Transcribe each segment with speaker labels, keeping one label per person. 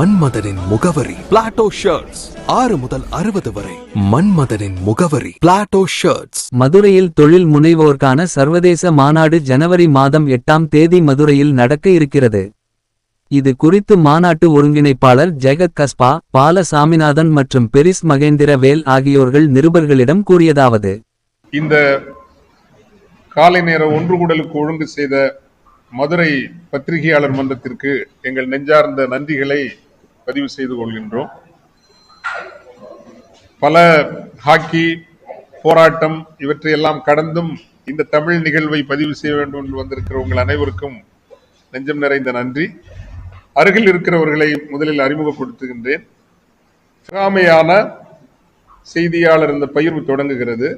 Speaker 1: மன்மதனின் முகவரி Plato shirts ஆறு முதல் அறுபது வரை மன்மதனின் முகவரி பிளாட்டோ ஷர்ட்ஸ்
Speaker 2: மதுரையில் தொழில் முனைவோர்க்கான சர்வதேச மாநாடு ஜனவரி மாதம் எட்டாம் தேதி மதுரையில் நடக்க இருக்கிறது. இது குறித்து மாநாட்டு ஒருங்கிணைப்பாளர் ஜெகத் கஸ்பா பால சாமிநாதன் மற்றும் பெரிஸ் மகேந்திர வேல் ஆகியோர்கள் நிருபர்களிடம் கூறியதாவது.
Speaker 3: இந்த காலை நேர ஒன்று கூடலுக்கு ஒழுங்கு செய்த மதுரை பத்திரிகையாளர் மன்றத்திற்கு எங்கள் நெஞ்சார்ந்த நன்றிகளை பதிவு செய்து கொள்கின்றோம். பல ஹாக்கி போராட்டம் இவற்றையெல்லாம் கடந்தும் இந்த தமிழ் நிகழ்வை பதிவு செய்ய வேண்டும் என்று வந்திருக்கிற உங்கள் அனைவருக்கும் நெஞ்சம் நிறைந்த நன்றி. அருகில் இருக்கிறவர்களை முதலில் அறிமுகப்படுத்துகின்றேன் சிகாமையான செய்தியாளர் இந்த பகிர்வு தொடங்குகிறது.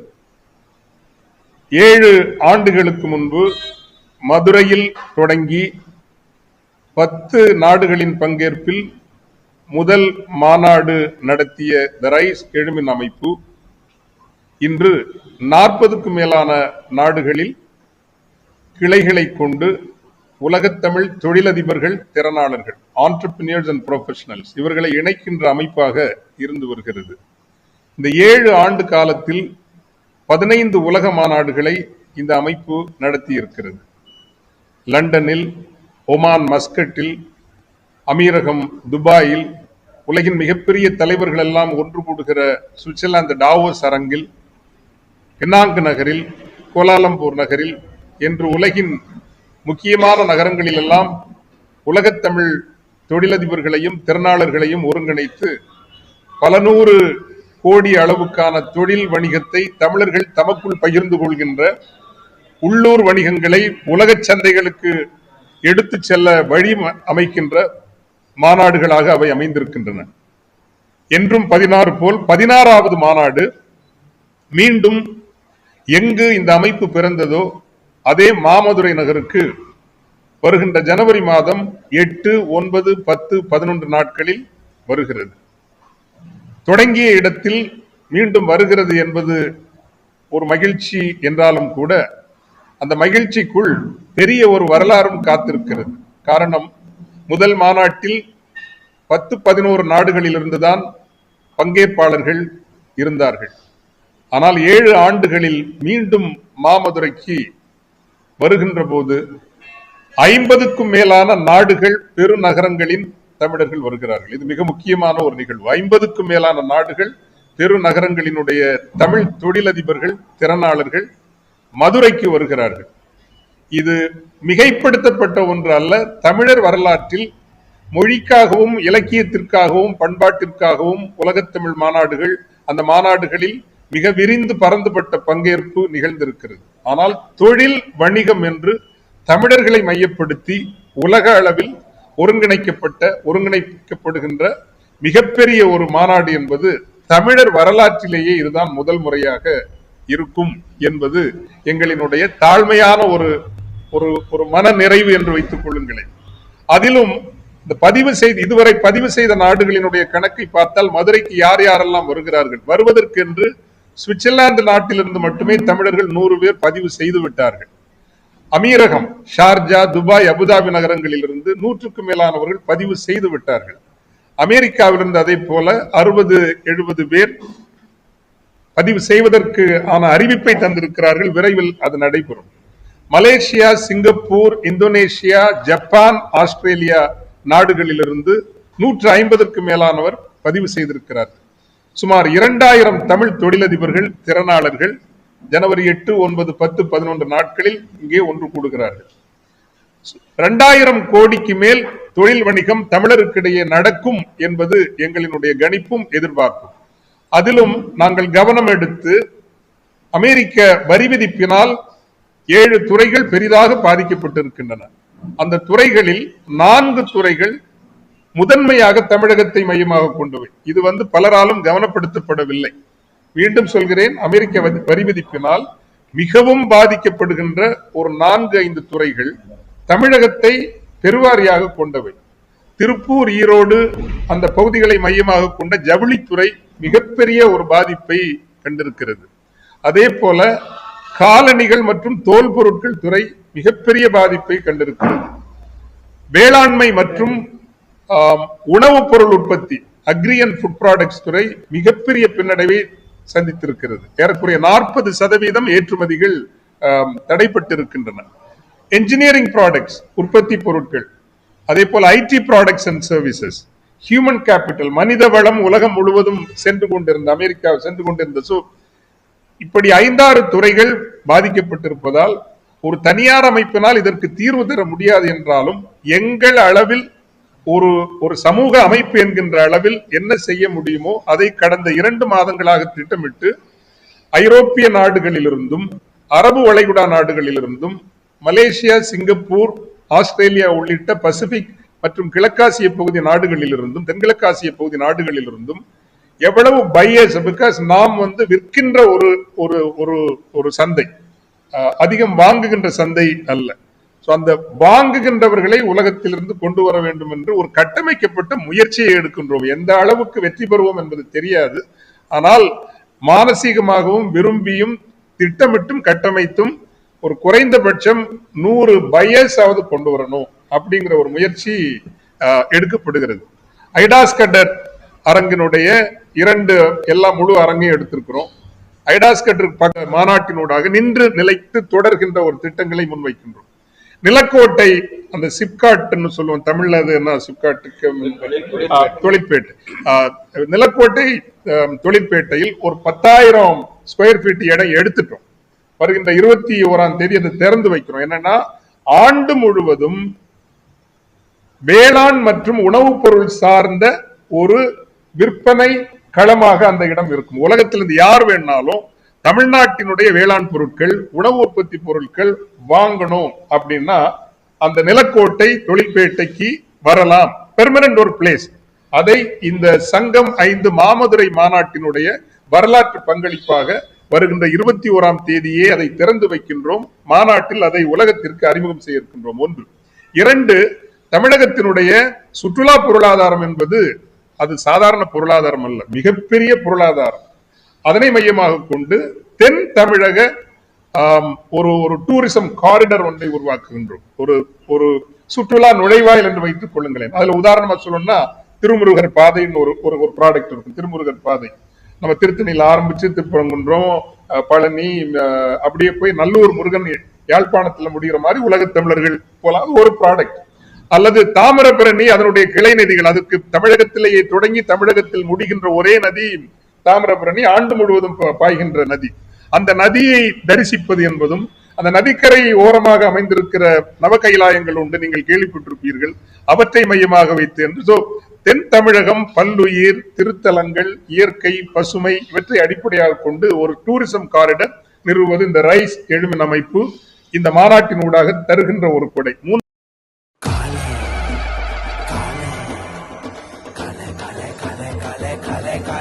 Speaker 3: ஏழு ஆண்டுகளுக்கு முன்பு மதுரையில் தொடங்கி பத்து நாடுகளின் பங்கேற்பில் முதல் மாநாடு நடத்திய த ரைஸ் எழுமின் அமைப்பு இன்று நாற்பதுக்கும் மேலான நாடுகளில் கிளைகளை கொண்டு உலகத்தமிழ் தொழிலதிபர்கள் திறனாளர்கள் ஆண்டர்பிரினியர்ஸ் அண்ட் ப்ரொஃபஷனல்ஸ் இவர்களை இணைக்கின்ற அமைப்பாக இருந்து வருகிறது. இந்த ஏழு ஆண்டு காலத்தில் பதினைந்து உலக மாநாடுகளை இந்த அமைப்பு நடத்தி இருக்கிறது லண்டனில் ஒமான் மஸ்கட்டில் அமீரகம் துபாயில் உலகின் மிகப்பெரிய தலைவர்கள் எல்லாம் ஒன்று கூடுகிற சுவிட்சர்லாந்து டாவோஸ் அரங்கில் பினாங்கு நகரில் கோலாலம்பூர் நகரில் என்று உலகின் முக்கியமான நகரங்களில் எல்லாம் உலகத்தமிழ் தொழிலதிபர்களையும் திறனாளர்களையும் ஒருங்கிணைத்து பல நூறு கோடி அளவுக்கான தொழில் வணிகத்தை தமிழர்கள் தமக்குள் பகிர்ந்து கொள்கின்ற உள்ளூர் வணிகங்களை உலக சந்தைகளுக்கு எடுத்து செல்ல வழி அமைக்கின்ற மாநாடுகளாக அவை அமைந்திருக்கின்றன. என்றும் பதினாறு போல் பதினாறாவது மாநாடு மீண்டும் எங்கு இந்த அமைப்பு பிறந்ததோ அதே மாமதுரை நகருக்கு வருகின்ற ஜனவரி மாதம் எட்டு ஒன்பது பத்து பதினொன்று நாட்களில் வருகிறது. தொடங்கிய இடத்தில் மீண்டும் வருகிறது என்பது ஒரு மகிழ்ச்சி என்றாலும் கூட அந்த மகிழ்ச்சிக்குள் பெரிய ஒரு வரலாறும் காத்திருக்கிறது. காரணம் முதல் மாநாட்டில் பத்து பதினோரு நாடுகளிலிருந்துதான் பங்கேற்பாளர்கள் இருந்தார்கள். ஆனால் ஏழு ஆண்டுகளில் மீண்டும் மாமதுரைக்கு வருகின்ற போது ஐம்பதுக்கும் மேலான நாடுகள் பெருநகரங்களின் தமிழர்கள் வருகிறார்கள். இது மிக முக்கியமான ஒரு நிகழ்வு. ஐம்பதுக்கும் மேலான நாடுகள் பெருநகரங்களினுடைய தமிழ் தொழிலதிபர்கள் திறனாளர்கள் மதுரைக்கு வருகிறார்கள். இது மிகைப்படுத்தப்பட்ட ஒன்று அல்ல. தமிழர் வரலாற்றில் மொழிக்காகவும் இலக்கியத்திற்காகவும் பண்பாட்டிற்காகவும் உலகத்தமிழ் மாநாடுகள் அந்த மாநாடுகளில் மிக விரிந்து பறந்துபட்ட பங்கேற்பு நிகழ்ந்திருக்கிறது. ஆனால் தொழில் வணிகம் என்று தமிழர்களை மையப்படுத்தி உலக அளவில் ஒருங்கிணைக்கப்பட்ட ஒருங்கிணைக்கப்படுகின்ற மிகப்பெரிய ஒரு மாநாடு என்பது தமிழர் வரலாற்றிலேயே இதுதான் முதல் முறையாக இருக்கும் என்பது எங்களினுடைய தாழ்மையான ஒரு ஒரு ஒரு மன நிறைவு என்று வைத்துக் கொள்ளுங்களேன். அதிலும் இந்த பதிவு செய்து இதுவரை பதிவு செய்த நாடுகளினுடைய கணக்கை பார்த்தால் மதுரைக்கு யார் யாரெல்லாம் வருகிறார்கள்? வருவதற்கென்று சுவிட்சர்லாந்து நாட்டிலிருந்து மட்டுமே தமிழர்கள் நூறு பேர் பதிவு செய்து விட்டார்கள். அமீரகம் ஷார்ஜா துபாய் அபுதாபி நகரங்களிலிருந்து நூற்றுக்கும் மேலானவர்கள் பதிவு செய்து விட்டார்கள். அமெரிக்காவிலிருந்து அதே போல அறுபது எழுபது பேர் பதிவு செய்வதற்கு ஆன அறிவிப்பை தந்திருக்கிறார்கள். விரைவில் அது நடைபெறும். Malaysia Singapore Indonesia Japan Australia நாடுகளிலிருந்து நூற்று ஐம்பதற்கு மேலானவர் பதிவு செய்திருக்கிறார். சுமார் இரண்டாயிரம் தமிழ் தொழிலதிபர்கள் திறனாளர்கள் ஜனவரி எட்டு ஒன்பது பத்து பதினொன்று நாட்களில் இங்கே ஒன்று கூடுகிறார்கள். இரண்டாயிரம் கோடிக்கு மேல் தொழில் வணிகம் தமிழருக்கிடையே நடக்கும் என்பது எங்களினுடைய கணிப்பும் எதிர்பார்ப்பும். அதிலும் நாங்கள் கவனம் எடுத்து அமெரிக்க வரி விதிப்பினால் ஏழு துறைகள் பெரிதாக பாதிக்கப்பட்டிருக்கின்றன. அந்த துறைகளில் நான்கு துறைகள் முதன்மையாக தமிழகத்தை மையமாக கொண்டவை. இது வந்து பலராலும் கவனப்படுத்தப்படவில்லை. மீண்டும் சொல்கிறேன் அமெரிக்க வரி- விதிப்பினால் மிகவும் பாதிக்கப்படுகின்ற ஒரு நான்கு ஐந்து துறைகள் தமிழகத்தை பெருவாரியாக கொண்டவை. திருப்பூர் ஈரோடு அந்த பகுதிகளை மையமாக கொண்ட ஜவுளித்துறை மிகப்பெரிய ஒரு பாதிப்பை கண்டிருக்கிறது. அதே போல காலணிகள் மற்றும் தோல் பொருட்கள் துறை மிகப்பெரிய பாதிப்பை கண்டிருக்கிறது. வேளாண்மை மற்றும் உணவுப் பொருள் உற்பத்தி அக்ரி அண்ட் ஃபுட் ப்ராடக்ட்ஸ் துறை மிகப்பெரிய பின்னடைவை சந்தித்திருக்கிறது. ஏறக்குறைய நாற்பது சதவீதம் ஏற்றுமதிகள் தடைப்பட்டிருக்கின்றன. என்ஜினியரிங் ப்ராடக்ட்ஸ் உற்பத்தி பொருட்கள் அதே போல் IT products and services human capital மனித வளம் உலகம் முழுவதும் சென்று கொண்டிருந்த அமெரிக்கா சென்று கொண்டிருந்த சோ இப்படி ஐந்தாறு துறைகள் பாதிக்கப்பட்டிருப்பதால் ஒரு தனியார் அமைப்பினால் இதற்கு தீர்வு தர முடியாது என்றாலும் எங்கள் அளவில் ஒரு ஒரு சமூக அமைப்பு என்கின்ற அளவில் என்ன செய்ய முடியுமோ அதை கடந்த இரண்டு மாதங்களாக திட்டமிட்டு ஐரோப்பிய நாடுகளிலிருந்தும் அரபு வளைகுடா நாடுகளிலிருந்தும் மலேசியா சிங்கப்பூர் ஆஸ்திரேலியா உள்ளிட்ட பசிபிக் மற்றும் கிழக்காசிய பகுதி நாடுகளிலிருந்தும் தென்கிழக்காசிய பகுதி நாடுகளிலிருந்தும் எவ்வளவு பையர்ஸ் பிகாஸ் நாம் வந்து விற்கின்ற ஒரு ஒரு ஒரு ஒரு சந்தை அஹ், அதிகம் வாங்குகின்ற சந்தை அல்ல. ஸோ அந்த வாங்குகின்றவர்களை உலகத்திலிருந்து கொண்டு வர வேண்டும் என்று ஒரு கட்டமைக்கப்பட்ட முயற்சியை எடுக்கின்றோம். எந்த அளவுக்கு வெற்றி பெறுவோம் என்பது தெரியாது. ஆனால் மானசீகமாகவும் விரும்பியும் திட்டமிட்டும் கட்டமைத்தும் ஒரு குறைந்தபட்சம் நூறு பையர்ஸ் கொண்டு வரணும் அப்படிங்கிற ஒரு முயற்சி எடுக்கப்படுகிறது. ஐடாஸ் கடர் அரங்கினுடைய இரண்டு எல்லா முழு அரங்கையும் எடுத்திருக்கிறோம். ஐடாஸ் கடர் பக்க- மாநாட்டினூடாக நின்று நிலைத்து தொடர்கின்ற ஒரு திட்டங்களை முன்வைக்கின்றோம். நிலக்கோட்டை அந்த சிப்காட்னு சொல்லுவோம் தமிழ்ல அது என்ன சிப்காட்டுக்கு தொழிற்பேட்டை. நிலக்கோட்டை தொழிற்பேட்டையில் ஒரு பத்தாயிரம் ஸ்கொயர் ஃபீட் இடம் எடுத்துட்டோம். வருகின்ற இருபத்தி ஓராம் தேதி அதை திறந்து வைக்கிறோம். என்னன்னா ஆண்டு முழுவதும் வேளாண் மற்றும் உணவுப் பொருள் சார்ந்த ஒரு விற்பனை களமாக அந்த இடம் இருக்கும். உலகத்திலிருந்து யார் வேணாலும் தமிழ்நாட்டினுடைய வேளாண் பொருட்கள் உணவு உற்பத்தி பொருட்கள் வாங்கணும் அப்படின்னா அந்த நிலக்கோட்டை தொழிற்பேட்டைக்கு வரலாம். பெர்மனன்ட் ஒரு பிளேஸ் அதை இந்த சங்கம் ஐந்து மாமதுரை மாநாட்டினுடைய வரலாற்று பங்களிப்பாக வருகின்ற இருபத்தி ஓராம் தேதியே அதை திறந்து வைக்கின்றோம். மாநாட்டில் அதை உலகத்திற்கு அறிமுகம் செய்ய இருக்கின்றோம். ஒன்று. இரண்டு தமிழகத்தினுடைய சுற்றுலா பொருளாதாரம் என்பது அது சாதாரண பொருளாதாரம் அல்ல மிகப்பெரிய பொருளாதாரம். அதனை மையமாக கொண்டு தென் தமிழக ஒரு ஒரு டூரிசம் காரிடர் ஒன்றை உருவாக்குகின்றோம். ஒரு ஒரு சுற்றுலா நுழைவாயில் என்று வைத்துக் கொள்ளுங்களேன். அதுல உதாரணமா சொல்லணும்னா திருமுருகர் பாதைன்னு ஒரு ஒரு ஒரு ப்ராடக்ட் இருக்கும். திருமுருகர் பாதை. நம்ம திருத்தணியில் ஆரம்பிச்சு திருப்பரங்குன்றம் அஹ், பழனி அப்படியே போய் நல்லூர் முருகன் யாழ்ப்பாணத்துல முடிகிற மாதிரி உலக தமிழர்கள் போல ஒரு ப்ராடக்ட் அல்லது தாமிரபரணி அதனுடைய கிளை நதிகள். அதுக்கு தமிழகத்திலேயே தொடங்கி தமிழகத்தில் முடிகின்ற ஒரே நதி தாமிரபரணி ஆண்டு முழுவதும் பாய்கின்ற நதி. அந்த நதியை தரிசிப்பது என்பதும் அந்த நதிக்கரை ஓரமாக அமைந்திருக்கிற நவ கைலாயங்கள் உண்டு நீங்கள் கேள்விப்பட்டிருப்பீர்கள். அவற்றை மையமாக வைத்து என்று சோ தென் தமிழகம் பல்லுயிர் திருத்தலங்கள் இயற்கை பசுமை இவற்றை அடிப்படையாக கொண்டு ஒரு டூரிசம் காரிடர் நிறுவது இந்த ரைஸ் எழுமின் அமைப்பு இந்த மாநாட்டின் ஊடாக தருகின்ற ஒரு கொடை.